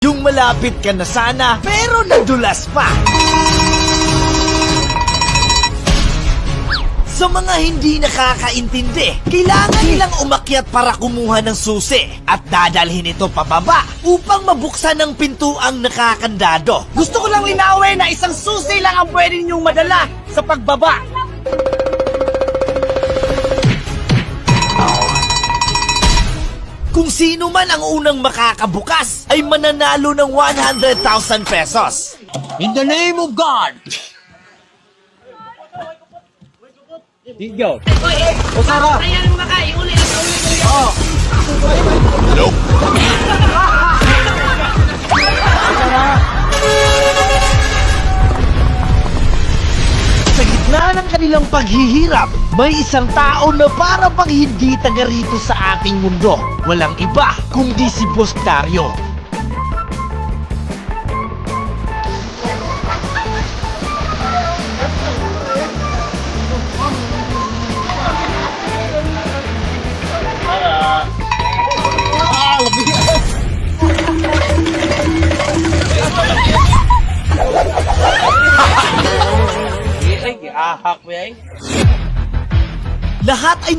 Yung malapit ka na sana, pero nadulas pa. Sa mga hindi nakakaintindi, kailangan nilang umakyat para kumuha ng susi at dadalhin ito pababa upang mabuksan ng pintuang nakakandado. Gusto ko lang linawin na isang susi lang ang pwede niyong madala sa pagbaba. Kung sino man ang unang makakabukas ay mananalo ng 100,000 pesos. In the name of God. Tigo. O Sara. Ayan mga kay, uli ang uli. Gitna ng kanilang paghihirap, may isang tao na para bang hindi taga rito sa ating mundo. Walang iba kundi si Boss Dario. Ay, ahak mo yan. Lahat ay